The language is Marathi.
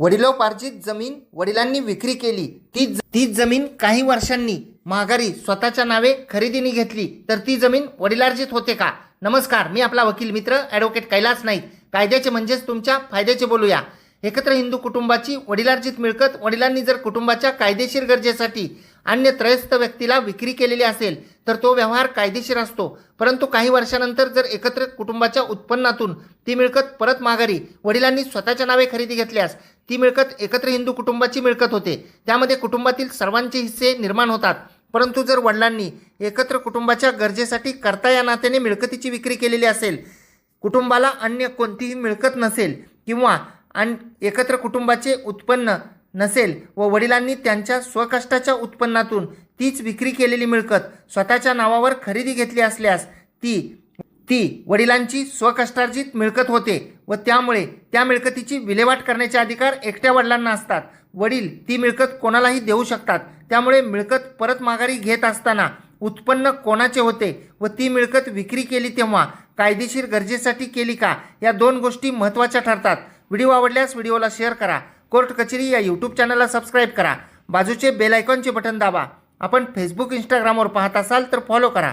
वडिलोपार्जित जमीन वडिलांनी विक्री केली. ती तीच जमीन काही वर्षांनी माघारी स्वतःच्या नावे खरेदीने घेतली. तर ती जमीन वडिलार्जित होते का? नमस्कार मी आपला वकील मित्र ॲडव्होकेट कैलास नाईक. कायद्याचे म्हणजेच तुमच्या फायद्याचे बोलूया. एकत्र हिंदू कुटुंबाची वडिलार्जित मिळकत वडिलांनी जर कुटुंबाच्या कायदेशीर गरजेसाठी अन्य त्रयस्थ व्यक्तीला विक्री केलेली असेल तर तो व्यवहार कायदेशीर असतो. परंतु काही वर्षानंतर जर एकत्र कुटुंबाच्या उत्पन्नातून ती मिळकत परत माघारी वडिलांनी स्वतःच्या नावे खरेदी घेतल्यास ती मिळकत एकत्र हिंदू कुटुंबाची मिळकत होते. त्यामध्ये कुटुंबातील सर्वांचे हिस्से निर्माण होतात. परंतु जर वडिलांनी एकत्र कुटुंबाच्या गरजेसाठी करता या नात्याने मिळकतीची विक्री केलेली असेल कुटुंबाला अन्य कोणतीही मिळकत नसेल किंवा अन एकत्र कुटुंबाचे उत्पन्न नसेल व वडिलांनी त्यांच्या स्वकष्टाच्या उत्पन्नातून तीच विक्री केलेली मिळकत स्वतःच्या नावावर खरेदी घेतली असल्यास ती ती वडिलांची स्वकष्टार्जित मिळकत होते व त्यामुळे त्या मिळकतीची विल्हेवाट करण्याचे अधिकार एकट्या वडिलांना असतात. वडील ती मिळकत कोणालाही देऊ शकतात. त्यामुळे मिळकत परत माघारी घेत असताना उत्पन्न कोणाचे होते व ती मिळकत विक्री केली तेव्हा कायदेशीर गरजेसाठी केली का? या दोन गोष्टी महत्त्वाच्या ठरतात. व्हिडिओ आवडल्यास व्हिडिओला शेअर करा. कोर्ट कचेरी या यूट्यूब चॅनलला सबस्क्राईब करा. बाजूचे बेल आयकॉनचे बटन दाबा. आपण फेसबुक इंस्टाग्रामवर पाहत असाल तर फॉलो करा.